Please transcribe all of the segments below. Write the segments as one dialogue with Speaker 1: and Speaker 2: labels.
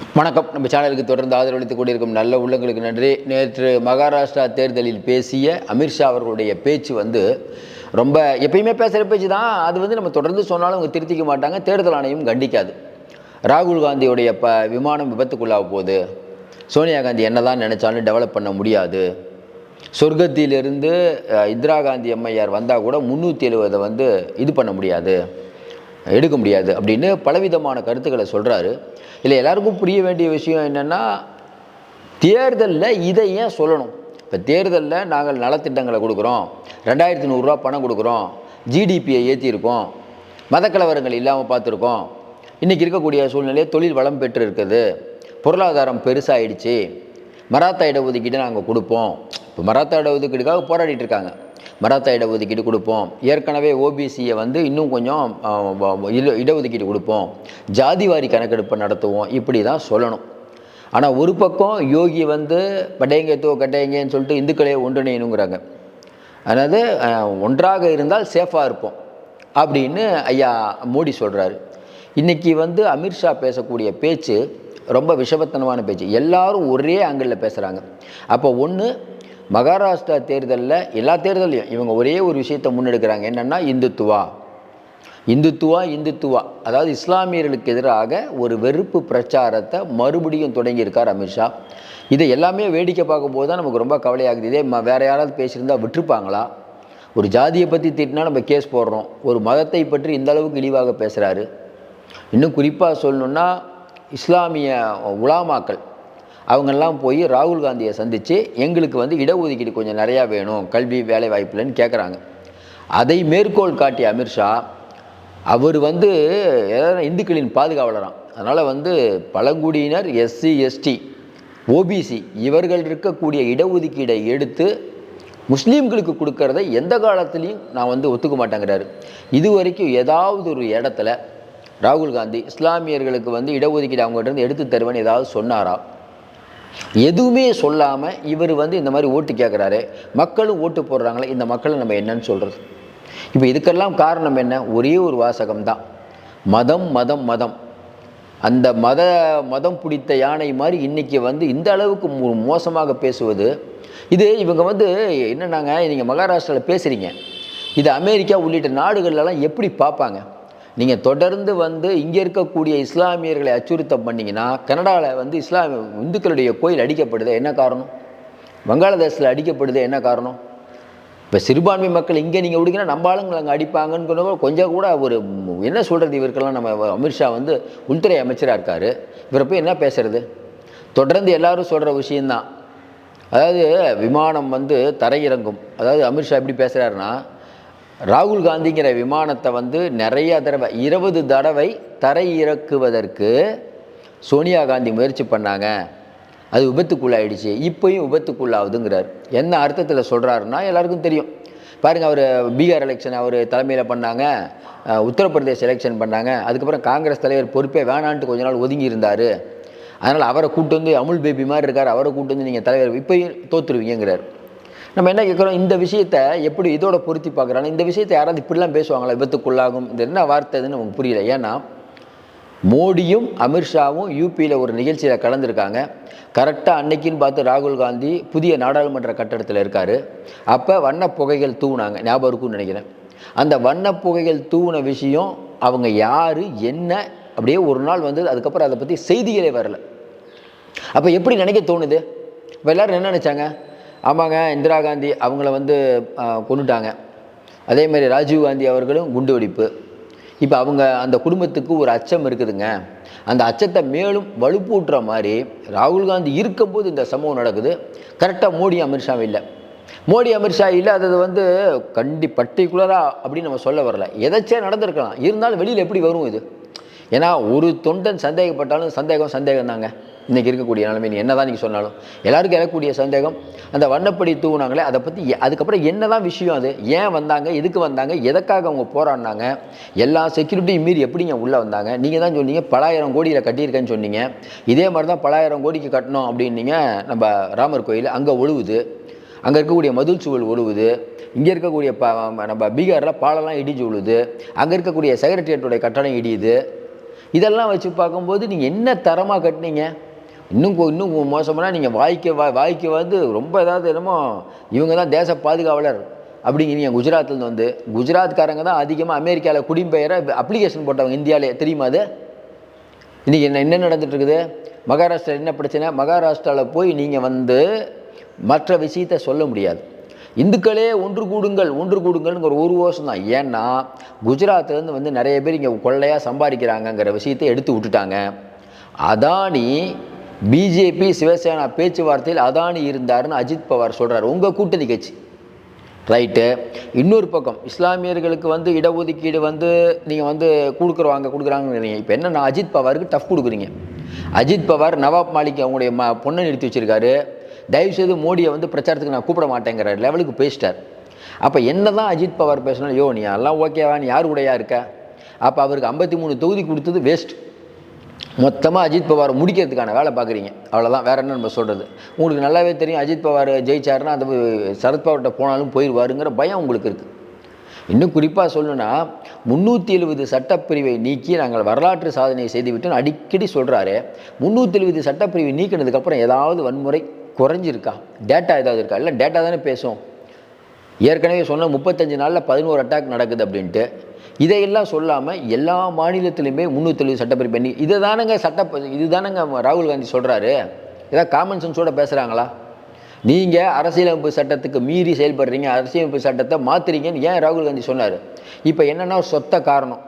Speaker 1: வணக்கம். நம்ம சேனலுக்கு தொடர்ந்து ஆதரவளித்துக் கொண்டிருக்கும் நல்ல உள்ளங்களுக்கு நன்றி. நேற்று மகாராஷ்டிரா தேர்தலில் பேசிய அமித்ஷா அவர்களுடைய பேச்சு வந்து ரொம்ப எப்பயுமே பேசுகிற பேச்சு தான். அது வந்து நம்ம தொடர்ந்து சொன்னாலும் அவங்க திருத்திக்க மாட்டாங்க தேர்தல் ஆணையம் கண்டிக்காது. ராகுல் காந்தியுடைய ப விமானம் விபத்துக்குள்ளாக போகுது. சோனியா காந்தி என்னதான் நினச்சாலும் டெவலப் பண்ண முடியாது. சொர்க்கத்திலிருந்து இந்திரா காந்தி அம்மையார் வந்தால் கூட முந்நூற்றி எழுபதை வந்து இது பண்ண முடியாது. எடுக்க முடியாது அப்படின்னு பலவிதமான கருத்துக்களை சொல்கிறாரு இல்லை எல்லாருக்கும் புரிய வேண்டிய விஷயம் என்னென்னா தேர்தலில் இதை ஏன் சொல்லணும்? இப்போ தேர்தலில் நாங்கள் நலத்திட்டங்களை கொடுக்குறோம். ரெண்டாயிரத்தி நூறுரூவா பணம் கொடுக்குறோம். ஜிடிபியை ஏற்றிருக்கோம் மதக்கலவரங்கள் இல்லாமல் பார்த்துருக்கோம். இன்றைக்கி இருக்கக்கூடிய சூழ்நிலையை தொழில் வளம் பெற்று இருக்குது பொருளாதாரம் பெருசாகிடுச்சு மராத்தா இடஒதுக்கீடு நாங்கள் கொடுப்போம். இப்போ மராத்தா இடஒதுக்கீடுக்காக போராடிட்டு இருக்காங்க. மராத்தா இடஒதுக்கீடு கொடுப்போம். ஏற்கனவே ஓபிசியை வந்து இன்னும் கொஞ்சம் இட- இடஒதுக்கீடு கொடுப்போம். ஜாதிவாரி கணக்கெடுப்பு நடத்துவோம். இப்படி தான் சொல்லணும். ஆனால் ஒரு பக்கம் யோகி வந்து படையங்க தோ கட்டையங்கன்னு சொல்லிட்டு இந்துக்களே ஒன்றிணையணுங்கிறாங்க. அதாவது ஒன்றாக இருந்தால் சேஃபாக இருப்போம். அப்படின்னு ஐயா மோடி சொல்கிறாரு இன்றைக்கி வந்து அமித்ஷா பேசக்கூடிய பேச்சு ரொம்ப விஷபத்தனமான பேச்சு. எல்லாரும் ஒரே ஆங்கிளில் பேசுகிறாங்க அப்போ ஒன்று மகாராஷ்டிரா தேர்தலில் எல்லா தேர்தலையும் இவங்க ஒரே ஒரு விஷயத்தை முன்னெடுக்கிறாங்க. என்னென்னா இந்துத்துவா. இந்துத்துவா இந்துத்துவா. அதாவது இஸ்லாமியர்களுக்கு எதிராக ஒரு வெறுப்பு பிரச்சாரத்தை மறுபடியும் தொடங்கியிருக்கார் அமித்ஷா இதை எல்லாமே வேடிக்கை பார்க்கும்போது தான் நமக்கு ரொம்ப கவலையாகுது. இதே ம வேறு யாராவது பேசியிருந்தா விட்டுருப்பாங்களா? ஒரு ஜாதியை பற்றி திட்டினா நம்ம கேஸ் போடுறோம். ஒரு மதத்தை பற்றி இந்த அளவுக்கு இழிவாக பேசுகிறாரு இன்னும் குறிப்பாக சொல்லணுன்னா இஸ்லாமிய உலாமாக்கள். அவங்கெல்லாம் போய் ராகுல் காந்தியை சந்தித்து எங்களுக்கு வந்து இடஒதுக்கீடு கொஞ்சம் நிறையா வேணும் கல்வி வேலை வாய்ப்புலன்னு கேட்குறாங்க அதை மேற்கோள் காட்டிய அமித்ஷா அவர் வந்து இந்துக்களின் பாதுகாவலராம். அதனால் வந்து பழங்குடியினர் எஸ்சி எஸ்டி ஓபிசி இவர்கள் இருக்கக்கூடிய இடஒதுக்கீடை எடுத்து முஸ்லீம்களுக்கு கொடுக்கறத எந்த காலத்துலேயும் நான் வந்து ஒத்துக்க மாட்டேங்கிறாரு. இது வரைக்கும் ஏதாவது ஒரு இடத்துல ராகுல் காந்தி இஸ்லாமியர்களுக்கு வந்து இடஒதுக்கீடு அவங்ககிட்ட இருந்து எடுத்து தருவேன்னு ஏதாவது சொன்னாரா? எதுவுமே சொல்லாமல் இவர் வந்து இந்த மாதிரி ஓட்டு கேட்குறாரு மக்களும் ஓட்டு போடுறாங்களே இந்த மக்களை நம்ம என்னன்னு சொல்கிறது இப்போ இதுக்கெல்லாம் காரணம் என்ன? ஒரே ஒரு வாசகம் தான் மதம் மதம் மதம். அந்த மத மதம் பிடித்த யானை மாதிரி இன்றைக்கி வந்து இந்த அளவுக்கு மோசமாக பேசுவது. இது இவங்க வந்து என்னன்னாங்க நீங்கள் மகாராஷ்டிராவில் பேசுகிறீங்க இது அமெரிக்கா உள்ளிட்ட நாடுகள்லாம் எப்படி பார்ப்பாங்க? நீங்கள் தொடர்ந்து வந்து இங்கே இருக்கக்கூடிய இஸ்லாமியர்களை அச்சுறுத்தம் பண்ணீங்கன்னா கனடாவில் வந்து இஸ்லாம் இந்துக்களுடைய கோயில் அடிக்கப்படுது? என்ன காரணம்? வங்காளதேசத்தில் அடிக்கப்படுது? என்ன காரணம்? இப்போ சிறுபான்மை மக்கள் இங்கே நீங்கள் விடுங்கன்னா நம்ம ஆளுங்களை அங்கே அடிப்பாங்கன்னு கூட கொஞ்சம் கூட ஒரு என்ன சொல்கிறது இவருக்கெல்லாம் நம்ம அமித்ஷா வந்து உள்துறை அமைச்சராக இருக்கார். இவரை போய் என்ன பேசுகிறது தொடர்ந்து எல்லாரும் சொல்கிற விஷயந்தான் அதாவது விமானம் வந்து தரையிறங்கும். அதாவது அமித்ஷா எப்படி பேசுகிறாருன்னா ராகுல் காந்திங்கிற விமானத்தை வந்து நிறைய தடவை இருபது தடவை தரை இறக்குவதற்கு சோனியா காந்தி முயற்சி பண்ணாங்க. அது விபத்துக்குள்ளாயிடுச்சு. இப்போயும் விபத்துக்குள்ளாகுதுங்கிறார். என்ன அர்த்தத்தில் சொல்கிறாருன்னா எல்லாருக்கும் தெரியும். பாருங்கள் அவர் பீகார் எலெக்ஷன் அவர் தலைமையில் பண்ணாங்க. உத்தரப்பிரதேஷ் எலெக்ஷன் பண்ணாங்க. அதுக்கப்புறம் காங்கிரஸ் தலைவர் பொறுப்பே வேணான்ட்டு கொஞ்ச நாள் ஒதுங்கி இருந்தார். அதனால் அவரை கூட்டு வந்து அமுல் பேபி மாதிரி இருக்கார். அவரை கூட்டு வந்து நீங்கள் தலைவர் இப்போயும் தோற்றுருவீங்கிறார் நம்ம என்ன கேட்குறோம் இந்த விஷயத்தை எப்படி இதோட பொருத்தி பார்க்குறாங்க இந்த விஷயத்தை யாராவது இப்படிலாம் பேசுவாங்களா? விபத்துக்குள்ளாகும். இது என்ன வார்த்தை இதுன்னு நமக்கு புரியல. ஏன்னா மோடியும் அமித்ஷாவும் யூபியில் ஒரு நிகழ்ச்சியில் கலந்துருக்காங்க. கரெக்டாக அன்னைக்குன்னு பார்த்து ராகுல் காந்தி புதிய நாடாளுமன்ற கட்டடத்தில் இருக்கார். அப்போ வண்ணப் புகைகள் தூவுனாங்க. ஞாபகம் இருக்கும்னு நினைக்கிறேன். அந்த வண்ணப் புகைகள் தூவுன விஷயம் அவங்க யார் என்ன அப்படியே ஒரு நாள் வந்து அதுக்கப்புறம் அதை பற்றி செய்திகளே வரல. அப்போ எப்படி நினைக்க தோணுது? இப்போ எல்லாரும் என்ன நினச்சாங்க? ஆமாங்க இந்திரா காந்தி அவங்கள வந்து கொண்டுட்டாங்க அதே மாதிரி ராஜீவ் காந்தி அவர்களும் குண்டு வெடிப்பு. இப்போ அவங்க அந்த குடும்பத்துக்கு ஒரு அச்சம் இருக்குதுங்க. அந்த அச்சத்தை மேலும் வலுப்பூட்டுற மாதிரி ராகுல் காந்தி இருக்கும்போது இந்த சம்பவம் நடக்குது. கரெக்டாக மோடி அமித்ஷா இல்லை. மோடி அமித்ஷா இல்லாதது வந்து கண்டி பர்டிகுலராக அப்படின்னு நம்ம சொல்ல வரல. எதாச்சே நடந்திருக்கலாம். இருந்தாலும் வெளியில் எப்படி வரும் இது? ஏன்னா ஒரு தொண்டன் சந்தேகப்பட்டாலும் சந்தேகம் சந்தேகம் தாங்க இன்றைக்கி இருக்கக்கூடிய நிலைமை நீ என்ன தான் நீங்கள் சொன்னாலும் எல்லாருக்கும் எழக்கூடிய சந்தேகம். அந்த வண்ணப்படி தூவுனாங்களே அதை பற்றி அதுக்கப்புறம் என்ன தான் விஷயம் அது? ஏன் வந்தாங்க? எதுக்கு வந்தாங்க? எதற்காக அவங்க போராடினாங்க? எல்லா செக்யூரிட்டியும் மீறி எப்படிங்க உள்ளே வந்தாங்க? நீங்கள் தான் சொன்னீங்க பலாயிரம் கோடியில் கட்டியிருக்கேன்னு சொன்னீங்க. இதே மாதிரி தான் பலாயிரம் கோடிக்கு கட்டணும் அப்படின்னீங்க நம்ம ராமர் கோயில். அங்கே ஒழுவுது. அங்கே இருக்கக்கூடிய மதுள் சுவல் ஒழுவுது. இங்கே இருக்கக்கூடிய ப நம்ம பீகாரில் பாலெல்லாம் இடிஞ்சு விழுது அங்கே இருக்கக்கூடிய செக்ரட்டரியேட்டுடைய கட்டணம் இடியுது. இதெல்லாம் வச்சு பார்க்கும்போது நீங்கள் என்ன தரமாக கட்டினீங்க? இன்னும் இன்னும் மோசம்னா நீங்கள் வாய்க்க வா வாய்க்கு வந்து ரொம்ப ஏதாவது என்னமோ இவங்க தான் தேச பாதுகாவலர் அப்படிங்கிறீங்க குஜராத்லேருந்து வந்து. குஜராத்காரங்க தான் அதிகமாக அமெரிக்காவில் குடிம்பெயர அப்ளிகேஷன் போட்டவங்க இந்தியாவிலே தெரியுமா அது? இன்றைக்கி என்ன என்ன நடந்துகிட்ருக்குது மகாராஷ்டிரா என்ன பிரச்சனை? மகாராஷ்டிராவில் போய் நீங்கள் வந்து மற்ற விஷயத்த சொல்ல முடியாது. இந்துக்களே ஒன்று கூடுங்கள் ஒன்று கூடுங்கள்ங்கிற ஒரு ஒரு வருஷம் தான். ஏன்னா குஜராத்லேருந்து வந்து நிறைய பேர் இங்கே கொள்ளையாக சம்பாதிக்கிறாங்கங்கிற விஷயத்தை எடுத்து விட்டுட்டாங்க. அதானி பிஜேபி சிவசேனா பேச்சுவார்த்தையில் அதானி இருந்தாருன்னு அஜித் பவார் சொல்கிறார் உங்கள் கூட்டணி கட்சி. ரைட்டு இன்னொரு பக்கம் இஸ்லாமியர்களுக்கு வந்து இடஒதுக்கீடு வந்து நீங்கள் வந்து கொடுக்குறவாங்க கொடுக்குறாங்கன்னு இப்போ என்ன நான் அஜித் பவாருக்கு டஃப் கொடுக்குறீங்க. அஜித் பவார் நவாப் மாலிக் அவங்களுடைய ம பொண்ணை நிறுத்தி வச்சுருக்காரு. தயவுசெய்து மோடியை வந்து பிரச்சாரத்துக்கு நான் கூப்பிட மாட்டேங்கிற லெவலுக்கு பேசிட்டார் அப்போ என்ன தான் அஜித் பவார் பேசினாலும் யோ நீ எல்லாம் ஓகேவா நீ யார் கூடயா இருக்க? அப்போ அவருக்கு ஐம்பத்தி மூணு தொகுதி கொடுத்தது வேஸ்ட் மொத்தமாக அஜித் பவார் முடிக்கிறதுக்கான வேலை பார்க்குறீங்க. அவ்வளோதான் வேறு என்ன நம்ம சொல்கிறது உங்களுக்கு நல்லாவே தெரியும் அஜித் பவார் ஜெயிச்சாருன்னா அந்த சரத்பவார்கிட்ட போனாலும் போயிடுவாருங்கிற பயம் உங்களுக்கு இருக்குது இன்னும் குறிப்பாக சொல்லணும்னா முந்நூற்றி எழுபது சட்டப்பிரிவை நீக்கி நாங்கள் வரலாற்று சாதனை செய்துவிட்டோம் அடிக்கடி சொல்கிறாரு முந்நூற்றி எழுபது சட்டப்பிரிவை நீக்கினதுக்கப்புறம் ஏதாவது வன்முறை குறைஞ்சிருக்கா? டேட்டா ஏதாவது இருக்கா? இல்லை டேட்டா தானே பேசும். ஏற்கனவே சொன்ன முப்பத்தஞ்சு நாளில் பதினோரு அட்டாக் நடக்குது அப்படின்ட்டு. இதையெல்லாம் சொல்லாமல் எல்லா மாநிலத்திலையுமே முந்நூற்றி சட்டப்பிரிவு பண்ணி இதை தானங்க சட்ட இது தானங்க ராகுல் காந்தி சொல்கிறாரு ஏதாவது காமன் சென்ஸோட பேசுகிறாங்களா நீங்கள் அரசியலமைப்பு சட்டத்துக்கு மீறி செயல்படுறீங்க அரசியலமைப்பு சட்டத்தை மாற்றுறீங்கன்னு ஏன் ராகுல் காந்தி சொன்னார்? இப்போ என்னென்னா சொத்த காரணம்.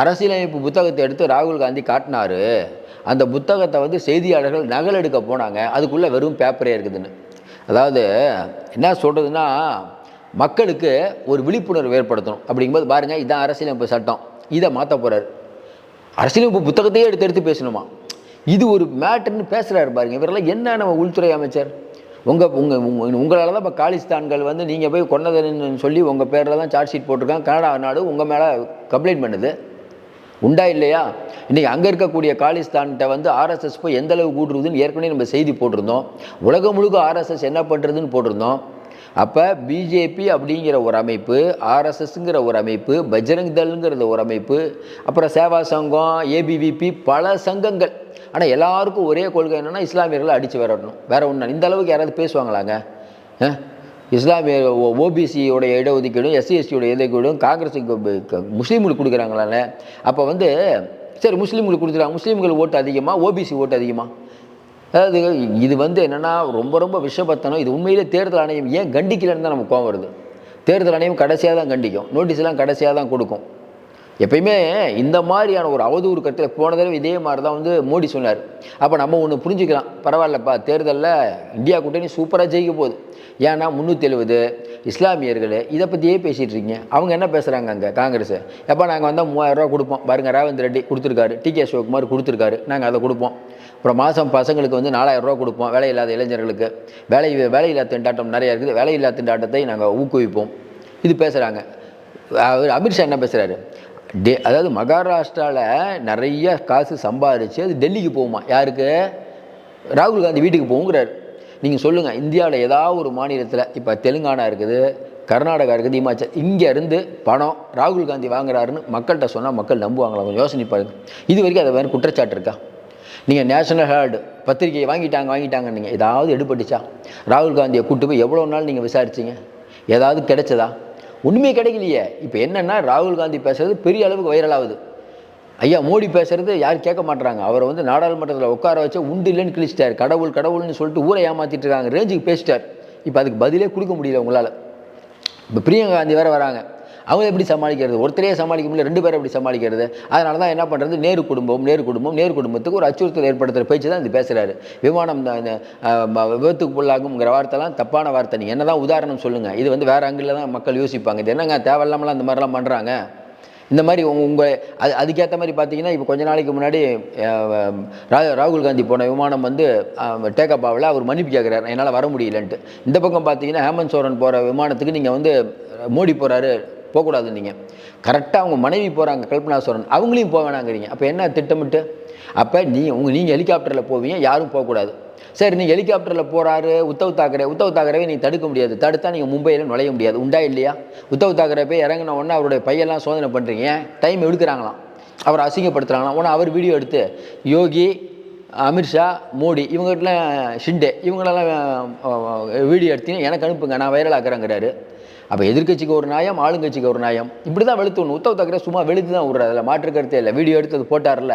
Speaker 1: அரசியலமைப்பு புத்தகத்தை எடுத்து ராகுல் காந்தி காட்டினாரு. அந்த புத்தகத்தை வந்து செய்தியாளர்கள் நகல் எடுக்க போனாங்க. அதுக்குள்ளே வெறும் பேப்பரே இருக்குதுன்னு. அதாவது என்ன சொல்கிறதுன்னா மக்களுக்கு ஒரு விழிப்புணர்வு ஏற்படுத்தணும். அப்படிங்கும்போது பாருங்கள் இதான் அரசியலமைப்பு சட்டம். இதை மாற்ற போகிறார் அரசியலமைப்பு புத்தகத்தையே எடுத்து எடுத்து பேசணுமா? இது ஒரு மேட்டர்னு பேசுகிறாரு பாருங்க. இவரெல்லாம் என்ன நம்ம உள்துறை அமைச்சர்? உங்கள் உங்கள் உங்களால் தான் இப்போ காலிஸ்தான்கள் வந்து நீங்கள் போய் கொண்டதுன்னு சொல்லி உங்கள் பேரில் தான் சார்ஜ் ஷீட் போட்டிருக்காங்க. கனடா நாடு உங்கள் மேலே கம்ப்ளைண்ட் பண்ணுது. உண்டா இல்லையா? இன்றைக்கி அங்கே இருக்கக்கூடிய காலிஸ்தான்கிட்ட வந்து ஆர்எஸ்எஸ் போய் எந்தளவு கூட்டுறதுன்னு ஏற்கனவே நம்ம செய்தி போட்டிருந்தோம். உலகம் முழுக்க ஆர்எஸ்எஸ் என்ன பண்ணுறதுன்னு போட்டிருந்தோம். அப்போ பிஜேபி அப்படிங்கிற ஒரு அமைப்பு ஆர்எஸ்எஸ்ங்கிற ஒரு அமைப்பு பஜ்ரங் தள்ங்கிற ஒரு அமைப்பு அப்புறம் சேவா சங்கம் ஏபிவிபி பல சங்கங்கள். ஆனால் எல்லாருக்கும் ஒரே கொள்கை என்னென்னா இஸ்லாமியர்களை அடித்து விரட்டணும். வேறு ஒன்று இந்த அளவுக்கு யாராவது பேசுவாங்களாங்க? இஸ்லாமிய ஓபிசியோடைய இடஒதுக்கீடும் எஸ்சி எஸ்டியோட இடஒதுக்கீடும் காங்கிரஸுக்கு முஸ்லீம்களுக்கு கொடுக்குறாங்களால அப்போ வந்து சரி முஸ்லீம்களுக்கு கொடுத்துறாங்க முஸ்லீம்கள் ஓட்டு அதிகமாக ஓபிசி ஓட்டு அதிகமாக அதாவது இது வந்து என்னென்னா ரொம்ப ரொம்ப விஷபத்தனம். இது உண்மையிலே தேர்தல் ஆணையம் ஏன் கண்டிக்கலன்னு தான் நமக்கு கோவம் வருது. தேர்தல் ஆணையம் கடைசியாக தான் கண்டிக்கும். நோட்டீஸ்லாம் கடைசியாக தான் கொடுக்கும். எப்பயுமே இந்த மாதிரியான ஒரு அவதூறு கருத்தில் போன தடவை இதே மாதிரி தான் வந்து மோடி சொன்னார். அப்போ நம்ம ஒன்று புரிஞ்சுக்கலாம். பரவாயில்லப்பா தேர்தலில் இந்தியா கூட்டணி சூப்பராக ஜெயிக்க போகுது. ஏன்னா முந்நூற்றி எழுபது இஸ்லாமியர்கள் இதை பற்றியே பேசிகிட்டு இருக்கீங்க. அவங்க என்ன பேசுகிறாங்க அங்கே காங்கிரஸ்? எப்போ நாங்கள் வந்தால் மூவாயிரரூவா கொடுப்போம். பாருங்கள் ரேவந்த் ரெட்டி கொடுத்துருக்காரு. டி கே சிவகுமார் கொடுத்துருக்காரு. நாங்கள் அதை கொடுப்போம். அப்புறம் மாதம் பசங்களுக்கு வந்து நாலாயிரரூவா கொடுப்போம் வேலை இல்லாத இளைஞர்களுக்கு. வேலை வேலையில்லா திண்டாட்டம் நிறையா இருக்குது. வேலையில்லா திண்டாட்டத்தை நாங்கள் ஊக்குவிப்போம். இது பேசுகிறாங்க அவர் அமித்ஷா என்ன பேசுகிறாரு டெ அதாவது மகாராஷ்டிராவில் நிறைய காசு சம்பாதிச்சு அது டெல்லிக்கு போகுமா? யாருக்கு? ராகுல் காந்தி வீட்டுக்கு போகுங்கிறார் நீங்கள் சொல்லுங்கள் இந்தியாவில் ஏதாவது ஒரு மாநிலத்தில் இப்போ தெலுங்கானா இருக்குது கர்நாடகா இருக்குது இமாச்சல் இங்கே இருந்து பணம் ராகுல் காந்தி வாங்குறாருன்னு மக்கள்கிட்ட சொன்னால் மக்கள் நம்புவாங்களா? கொஞ்சம் யோசனை பாருங்க. இது வரைக்கும் அதை வேறு குற்றச்சாட்டு இருக்கா? நீங்கள் நேஷனல் ஹேர்டு பத்திரிகையை வாங்கிட்டாங்க வாங்கிட்டாங்க நீங்கள் ஏதாவது எடுபட்டுச்சா? ராகுல் காந்தியை கூட்டு போய் எவ்வளோ நாள் நீங்கள் விசாரிச்சீங்க? ஏதாவது கிடைச்சதா? ஒன்றுமே கிடைக்கலையே. இப்போ என்னென்னா ராகுல் காந்தி பேசுறது பெரிய அளவுக்கு வைரல் ஆகுது. ஐயா மோடி பேசுறது யாரும் கேட்க மாட்டுறாங்க அவரை வந்து நாடாளுமன்றத்தில் உட்கார வச்சு உண்டு இல்லைன்னு கிழிச்சிட்டார். கடவுள் கடவுள்னு சொல்லிட்டு ஊரை ஏமாத்திட்டு இருக்காங்க. ரேஞ்சுக்கு பேசிட்டார். இப்போ அதுக்கு பதிலே கொடுக்க முடியல உங்களால். இப்போ பிரியங்கா காந்தி வேறு வராங்க. அவங்க எப்படி சமாளிக்கிறது? ஒருத்தரையே சமாளிக்க முடியல ரெண்டு பேரும் எப்படி சமாளிக்கிறது? அதனால தான் என்ன பண்ணுறது நேரு குடும்பம் நேரு குடும்பம் நேரு குடும்பத்துக்கு ஒரு அச்சுறுத்தல் ஏற்படுத்துகிற பேச்சு தான் இது பேசுகிறாரு விமானம் தான் இந்த, விபத்துக்கு உள்ளாகுங்கிற வார்த்தைலாம் தப்பான வார்த்தை. நீங்கள் என்ன தான் உதாரணம் சொல்லுங்கள் இது வந்து வேறு அங்கிளில் தான் மக்கள் யோசிப்பாங்க. இது என்னங்க தேவையில்லாமலாம் இந்த மாதிரிலாம் பண்ணுறாங்க இந்த மாதிரி உங்கள் அது அதுக்கேற்ற மாதிரி பார்த்தீங்கன்னா இப்போ கொஞ்ச நாளைக்கு முன்னாடி ராகுல் காந்தி போன விமானம் வந்து டேக்அப் ஆகல. அவர் மன்னிப்பு கேட்குறாரு என்னால் வர முடியலன்ட்டு. இந்த பக்கம் பார்த்தீங்கன்னா ஹேமந்த் சோரன் போகிற விமானத்துக்கு நீங்கள் வந்து மோடி போகிறாரு போகக்கூடாது நீங்கள் கரெக்டாக அவங்க மனைவி போகிறாங்க கல்பனா சோரன் அவங்களையும் போக வேணாங்கிறீங்க. அப்போ என்ன திட்டமிட்டு? அப்போ நீ உங்கள் நீங்கள் ஹெலிகாப்டரில் போவீங்க யாரும் போகக்கூடாது. சரி நீங்கள் ஹெலிகாப்டரில் போகிறாரு உத்தவ் தாக்கரே உத்தவ் தாக்கரவே நீங்கள் தடுக்க முடியாது. தடுத்தா நீங்கள் மும்பையில் நுழைய முடியாது. உண்டா இல்லையா? உத்தவ் தாக்கரே போய் இறங்கின உடனே அவருடைய பையெல்லாம் சோதனை பண்ணுறீங்க டைம் எடுக்கிறாங்களாம். அவர் அசிங்கப்படுத்துகிறாங்களாம் உடனே அவர் வீடியோ எடுத்து யோகி அமித்ஷா மோடி இவங்ககிட்டலாம் ஷிண்டே இவங்களெல்லாம் வீடியோ எடுத்தீங்கன்னா எனக்கு அனுப்புங்க நான் வைரல் ஆக்குறேங்கிறாரு. அப்போ எதிர்க்கட்சிக்கு ஒரு நியாயம் ஆளுங்கட்சிக்கு ஒரு நியாயம். இப்படி தான் வெளுத்து ஒன்று உத்தவ் தாக்கரே சும்மா வெளுத்து தான் விட்றாரு அதில் மாற்று கருத்தே இல்லை. வீடியோ எடுத்து அது போட்டார்ல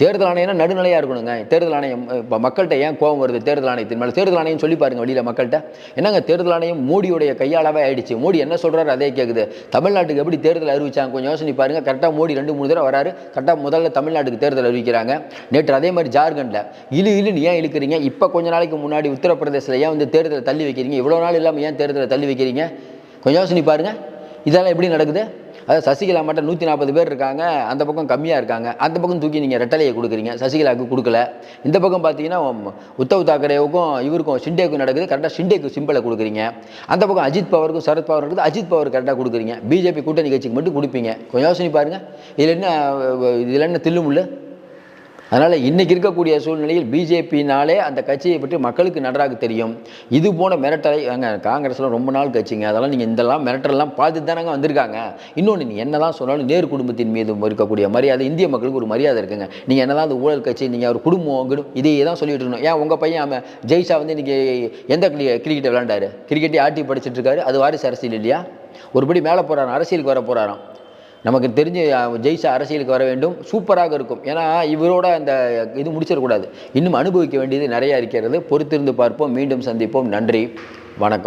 Speaker 1: தேர்தல் ஆணையம்னா நடுநிலையாக இருக்கணுங்க. தேர்தல் ஆணையம் இப்போ மக்கள்கிட்ட ஏன் கோபம் வருது? தேர்தல் ஆணையத்தின் மேலே தேர்தல் ஆணையம் சொல்லி பாருங்க வெளியில் மக்கள்கிட்ட. என்னங்க தேர்தல் ஆணையம் மோடியுடைய கையாளவே ஆயிடுச்சு. மோடி என்ன சொல்கிறாரு அதே கேட்குது தமிழ்நாட்டுக்கு எப்படி தேர்தல் அறிவிச்சாங்க? கொஞ்சம் யோசனை பாருங்கள் கரெக்டாக மோடி ரெண்டு மூணு தடவை வராரு. கரெக்டாக முதல்ல தமிழ்நாட்டுக்கு தேர்தல் அறிவிக்கிறாங்க. நேற்று அதே மாதிரி ஜார்க்கண்டில் இழு இழுன்னு ஏன் இழுக்கிறீங்க? இப்போ கொஞ்ச நாளைக்கு முன்னாடி உத்தரப்பிரதேசத்தில் ஏன் வந்து தேர்தலை தள்ளி வைக்கிறீங்க? இவ்வளோ நாள் இல்லாமல் ஏன் தேர்தலை தள்ளி வைக்கிறீங்க? கொஞ்சம் யோசனை பாருங்கள் இதெல்லாம் எப்படி நடக்குது? அதாவது சசிகலா மட்டும் நூற்றி நாற்பது பேர் இருக்காங்க. அந்த பக்கம் கம்மியாக இருக்காங்க. அந்த பக்கம் தூக்கி நீங்கள் ரெட்டலையை கொடுக்குறீங்க. சசிகலாவுக்கு கொடுக்கல. இந்த பக்கம் பார்த்தீங்கன்னா உத்தவ் தாக்கரேவுக்கும் இவருக்கும் ஷிண்டேக்கும் நடக்குது. கரெக்டாக ஷிண்டேக்கு சிம்பிளை கொடுக்குறீங்க. அந்த பக்கம் அஜித் பவருக்கும் சரத் பவர் இருக்குது. அஜித் பவர் கரெக்டாக கொடுக்குறீங்க. பிஜேபி கூட்டணி கட்சிக்கு மட்டும் கொடுப்பீங்க. கொஞ்சம் யோசனை பாருங்கள் இதில் என்ன இதில் என்ன தில்லுமுள்ளு அதனால் இன்றைக்கி இருக்கக்கூடிய சூழ்நிலையில் பிஜேபினாலே அந்த கட்சியை பற்றி மக்களுக்கு நன்றாக தெரியும். இது போன மிரட்டலை அங்கே காங்கிரஸில் ரொம்ப நாள் கட்சிங்க. அதெல்லாம் நீங்கள் இதெல்லாம் மிரட்டலாம் பார்த்துட்டு தானங்க வந்திருக்காங்க. இன்னொன்று நீங்கள் என்ன தான் சொன்னாலும் நேரு குடும்பத்தின் மீது இருக்கக்கூடிய மரியாதை இந்திய மக்களுக்கு ஒரு மரியாதை இருக்குங்க. நீங்கள் என்னதான் அந்த ஊழல் கட்சி நீங்கள் அவர் குடும்பம் கிடும் இதையே தான் சொல்லிட்டு இருக்கணும் ஏன் உங்கள் பையன் அவன் ஜெய்ஷா வந்து இன்றைக்கி எந்த கிரிக்கெட்டை விளாண்டாரு கிரிக்கெட்டே ஆட்டி படிச்சுட்டு இருக்காரு. அது வாரிசு அரசியல் இல்லையா? ஒருபடி மேலே போகிறாராம் அரசியலுக்கு வர போகிறாராம் நமக்கு தெரிஞ்சு அஹ், ஜெயிச்சா அரசியலுக்கு வர வேண்டும். சூப்பராக இருக்கும். ஏன்னா இவரோட அந்த இது முடிச்சிடக்கூடாது. இன்னும் அனுபவிக்க வேண்டியது நிறையா இருக்கிறது. பொறுத்திருந்து பார்ப்போம். மீண்டும் சந்திப்போம். நன்றி. வணக்கம்.